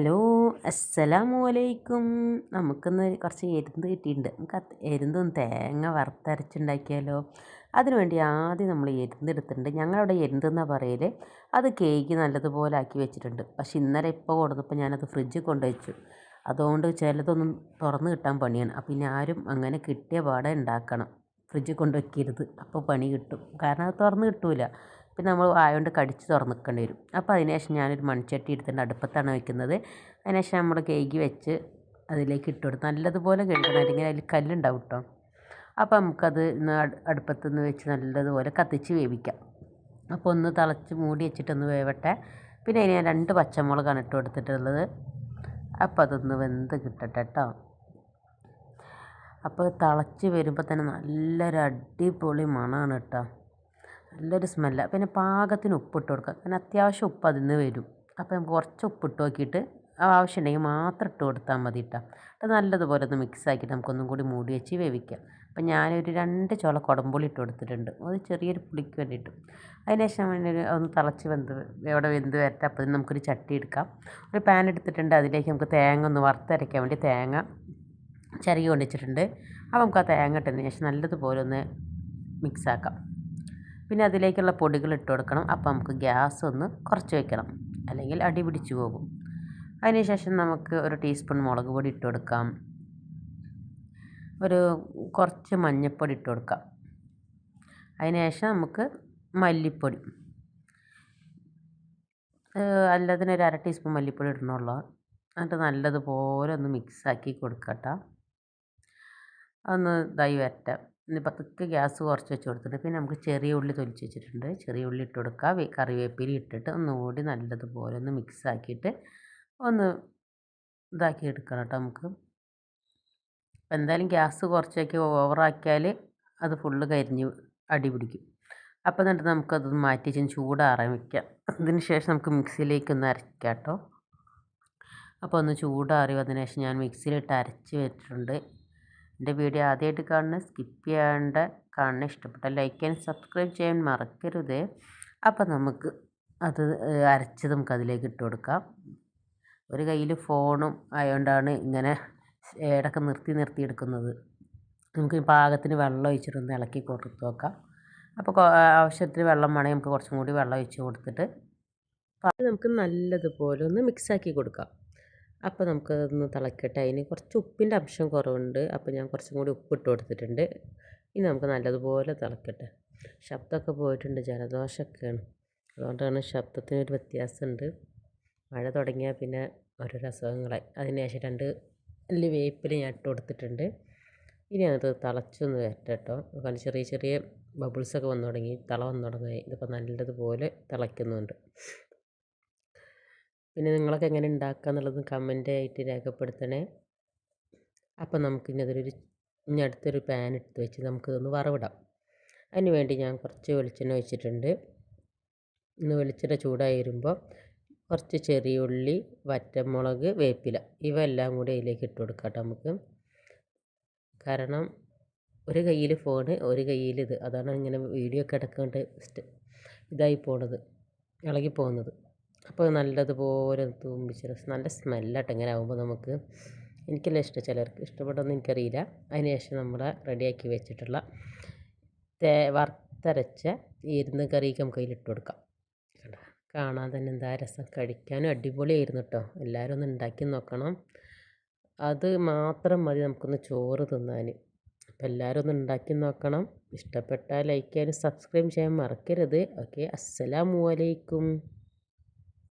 Hello അസ്സലാമു അലൈക്കും. നമുക്കിന്ന് കുറച്ച് എരുന്ത് കിട്ടിയിട്ടുണ്ട്. നമുക്ക് എരുന്തും തേങ്ങ വറുത്തരച്ചുണ്ടാക്കിയാലോ? അതിനുവേണ്ടി ആദ്യം നമ്മൾ എരുന്ത് എടുത്തിട്ടുണ്ട്. ഞങ്ങളവിടെ എരുന്ത് എന്നാണ് പറയൽ അത് കേക്ക് നല്ലതുപോലെ ആക്കി വെച്ചിട്ടുണ്ട്. പക്ഷെ ഇന്നലെ ഇപ്പോൾ കൊടുത്തപ്പോൾ ഞാനത് ഫ്രിഡ്ജിൽ കൊണ്ടുവച്ചു. അതുകൊണ്ട് ചിലതൊന്നും തുറന്ന് കിട്ടാൻ പണിയാണ്. അപ്പം ഇനി ആരും അങ്ങനെ കിട്ടിയ പാടെ ഉണ്ടാക്കണം. ഫ്രിഡ്ജിൽ കൊണ്ട് വയ്ക്കരുത് അപ്പോൾ പണി കിട്ടും. കാരണം അത് തുറന്ന് കിട്ടില്ല പിന്നെ നമ്മൾ വായ കടിച്ച് തുറന്നിക്കേണ്ടി വരും. അപ്പോൾ അതിന് ശേഷം ഞാനൊരു മൺചട്ടി എടുത്തിട്ട് അടുപ്പത്താണ് വെക്കുന്നത്. അതിന് ശേഷം നമ്മൾ കേക്ക് വെച്ച് അതിലേക്ക് ഇട്ട് കൊടുത്ത് നല്ലതുപോലെ കഴുകണം. അല്ലെങ്കിൽ അതിൽ കല്ലുണ്ടാവും കേട്ടോ അപ്പോൾ നമുക്കത് അടുപ്പത്ത് നിന്ന് വെച്ച് നല്ലതുപോലെ കത്തിച്ച് വേവിക്കാം. അപ്പോൾ ഒന്ന് തിളച്ച് മൂടി വെച്ചിട്ടൊന്ന് വേവട്ടെ. പിന്നെ ഞാൻ രണ്ട് പച്ചമുളകാണ് ഇട്ട് കൊടുത്തിട്ടുള്ളത്. അപ്പോൾ അതൊന്ന് വെന്ത് കിട്ടട്ടെ കേട്ടോ അപ്പോൾ തിളച്ച് വരുമ്പോൾ തന്നെ നല്ലൊരു അടിപൊളി മണമാണ് കേട്ടോ നല്ലൊരു സ്മെല്ല. പിന്നെ പാകത്തിന് ഉപ്പിട്ട് കൊടുക്കുക. പിന്നെ അത്യാവശ്യം ഉപ്പ് അതിൽ നിന്ന് വരും. അപ്പോൾ നമുക്ക് കുറച്ച് ഉപ്പിട്ട് നോക്കിയിട്ട് ആവശ്യമുണ്ടെങ്കിൽ മാത്രം ഇട്ട് കൊടുത്താൽ മതി കേട്ടോ അത് നല്ലതുപോലെ ഒന്ന് മിക്സ് ആക്കിയിട്ട് നമുക്കൊന്നും കൂടി മൂടി വെച്ച് വേവിക്കാം. അപ്പം ഞാനൊരു രണ്ട് ചോള കുടമ്പുളി ഇട്ട് കൊടുത്തിട്ടുണ്ട്. അത് ചെറിയൊരു പുളിക്ക് വേണ്ടിയിട്ട്. അതിനുശേഷം വേണ്ടി ഒന്ന് തിളച്ച് വെന്ത് എവിടെ വെന്ത് വരട്ടെ. അപ്പോൾ നമുക്കൊരു ചട്ടി എടുക്കാം. ഒരു പാൻ എടുത്തിട്ടുണ്ട്. അതിലേക്ക് നമുക്ക് തേങ്ങ ഒന്ന് വറുത്തരയ്ക്കാൻ വേണ്ടി തേങ്ങ ചെറിയ കൊണ്ടുവച്ചിട്ടുണ്ട് അപ്പോൾ നമുക്ക് ആ തേങ്ങ ഇട്ടതിന് ശേഷം നല്ലതുപോലെ ഒന്ന് മിക്സ് ആക്കാം. പിന്നെ അതിലേക്കുള്ള പൊടികൾ ഇട്ട് കൊടുക്കണം. അപ്പോൾ നമുക്ക് ഗ്യാസ് ഒന്ന് കുറച്ച് വെക്കണം. അല്ലെങ്കിൽ അടി പിടിച്ചു പോകും. അതിനുശേഷം നമുക്ക് ഒരു ടീസ്പൂൺ മുളക് പൊടി ഇട്ട് കൊടുക്കാം. ഒരു കുറച്ച് മഞ്ഞൾപ്പൊടി ഇട്ട് കൊടുക്കാം. അതിനുശേഷം നമുക്ക് മല്ലിപ്പൊടി. അല്ലാതിനൊരു അര ടീസ്പൂൺ മല്ലിപ്പൊടി ഇടണുള്ളൂ. എന്നിട്ട് നല്ലതുപോലെ ഒന്ന് മിക്സാക്കി കൊടുക്കട്ടോ. ഒന്ന് ഇതായി വരട്ടെ. ഇനി പതുക്കെ ഗ്യാസ് കുറച്ച് വെച്ച് കൊടുത്തിട്ട് പിന്നെ നമുക്ക് ചെറിയ ഉള്ളി തൊലിച്ച് വെച്ചിട്ടുണ്ട്. ചെറിയ ഉള്ളി ഇട്ട് കൊടുക്കുക കറിവേപ്പില ഇട്ടിട്ട് ഒന്നുകൂടി നല്ലതുപോലെ ഒന്ന് മിക്സ് ആക്കിയിട്ട് ഒന്ന് ഇതാക്കി എടുക്കണം കേട്ടോ നമുക്ക്. അപ്പം എന്തായാലും ഗ്യാസ് കുറച്ചൊക്കെ ഓവറാക്കിയാൽ അത് ഫുള്ള് കരിഞ്ഞ് അടി പിടിക്കും. അപ്പോൾ എന്നിട്ട് നമുക്കത് മാറ്റി വെച്ച് ചൂടാറാൻ വയ്ക്കാം അതിന് ശേഷം നമുക്ക് മിക്സിയിലേക്ക് ഒന്ന് അരയ്ക്കാം കേട്ടോ. അപ്പോൾ ഒന്ന് ചൂടാറി അതിന് ശേഷം ഞാൻ മിക്സിയിലിട്ട് അരച്ച് വെച്ചിട്ടുണ്ട്. എന്റെ വീഡിയോ ആദ്യമായിട്ട് കാണുന്ന സ്കിപ്പ് ചെയ്യാണ്ട് കാണുന്ന ഇഷ്ടപ്പെട്ട ലൈക്ക് ആൻഡ് സബ്സ്ക്രൈബ് ചെയ്യാൻ മറക്കരുത്. അപ്പം നമുക്ക് അത് അരച്ചത് നമുക്ക് അതിലേക്ക് ഇട്ട് കൊടുക്കാം. ഒരു കയ്യിൽ ഫോണും ആയതുകൊണ്ടാണ് ഇങ്ങനെ ഇടയ്ക്ക് നിർത്തി നിർത്തി എടുക്കുന്നത്. നമുക്ക് പാകത്തിന് വെള്ളം ഒഴിച്ചിട്ടൊന്ന് ഇളക്കി കൊടുത്ത് നോക്കാം. അപ്പോൾ ആവശ്യത്തിന് വെള്ളം വേണമെങ്കിൽ നമുക്ക് കുറച്ചും കൂടി വെള്ളം ഒഴിച്ച് കൊടുത്തിട്ട് നമുക്ക് നല്ലതുപോലെ ഒന്ന് മിക്സാക്കി കൊടുക്കാം. അപ്പോൾ നമുക്കതൊന്ന് തിളക്കട്ടെ. അതിന് കുറച്ച് ഉപ്പിന്റെ അംശം കുറവുണ്ട്. അപ്പോൾ ഞാൻ കുറച്ചും കൂടി ഉപ്പിട്ട് കൊടുത്തിട്ടുണ്ട്. ഇനി നമുക്ക് നല്ലതുപോലെ തിളക്കട്ടെ. ശബ്ദമൊക്കെ പോയിട്ടുണ്ട്. ജലദോഷമൊക്കെയാണ്. അതുകൊണ്ടാണ് ശബ്ദത്തിനൊരു വ്യത്യാസമുണ്ട്. മഴ തുടങ്ങിയാൽ പിന്നെ ഓരോരോ അസുഖങ്ങളായി അതിന് ശേഷം രണ്ട് വലിയ വേപ്പിൽ ഞാൻ ഇട്ട് കൊടുത്തിട്ടുണ്ട്. ഇനി അത് തിളച്ചൊന്ന് വരട്ടെ കേട്ടോ. കാരണം ചെറിയ ചെറിയ ബബിൾസൊക്കെ വന്നു തുടങ്ങി. തിള വന്നു തുടങ്ങി. ഇതിപ്പോൾ നല്ലതുപോലെ തിളയ്ക്കുന്നുണ്ട്. പിന്നെ നിങ്ങളൊക്കെ എങ്ങനെ ഉണ്ടാക്കുക എന്നുള്ളത് കമന്റ് ആയിട്ട് രേഖപ്പെടുത്തണേ. അപ്പം നമുക്കിനി അതൊരു ഇനി അടുത്തൊരു പാൻ എടുത്ത് വെച്ച് നമുക്കിതൊന്ന് വറവിടാം. അതിന് വേണ്ടി ഞാൻ കുറച്ച് വെളിച്ചെണ്ണ ഒഴിച്ചിട്ടുണ്ട്. ഇന്ന് വെളിച്ചെണ്ണ ചൂടായി വരുമ്പോൾ കുറച്ച് ചെറിയ ഉള്ളി വറ്റമുളക് വേപ്പില ഇവ എല്ലാം കൂടി അതിലേക്ക് ഇട്ട് കൊടുക്കാം നമുക്ക്. കാരണം ഒരു കയ്യിൽ ഫോണ് ഒരു കയ്യിൽ ഇത്. അതാണ് ഇങ്ങനെ വീഡിയോ ഒക്കെ എടുക്കേണ്ട ഇതായി പോണത് ഇളകി പോകുന്നത്. അപ്പോൾ നല്ലതുപോലെ തൂമ്പിച്ച് നല്ല സ്മെല്ലാട്ടോ ഇങ്ങനെ ആകുമ്പോൾ നമുക്ക്. എനിക്കല്ല ഇഷ്ടം ചിലർക്ക് ഇഷ്ടപ്പെടുമെന്ന് എനിക്കറിയില്ല. അതിനുശേഷം നമ്മൾ റെഡിയാക്കി വെച്ചിട്ടുള്ള തേ വറുത്തരച്ച ഇരുന്ന് കറിക്ക് നമുക്ക് അതിലിട്ട് കൊടുക്കാം. കാണാൻ തന്നെ എന്താ രസം. കഴിക്കാനും അടിപൊളിയായിരുന്നു കേട്ടോ. എല്ലാവരും ഒന്ന് ഉണ്ടാക്കി നോക്കണം. അത് മാത്രം മതി നമുക്കൊന്ന് ചോറ് തിന്നാൻ അപ്പോൾ എല്ലാവരും ഒന്ന് ഉണ്ടാക്കി നോക്കണം. ഇഷ്ടപ്പെട്ടാൽ ലൈക്ക് ചെയ്യാനും സബ്സ്ക്രൈബ് ചെയ്യാൻ മറക്കരുത്. ഓക്കെ അസ്സലാമു അലൈക്കും.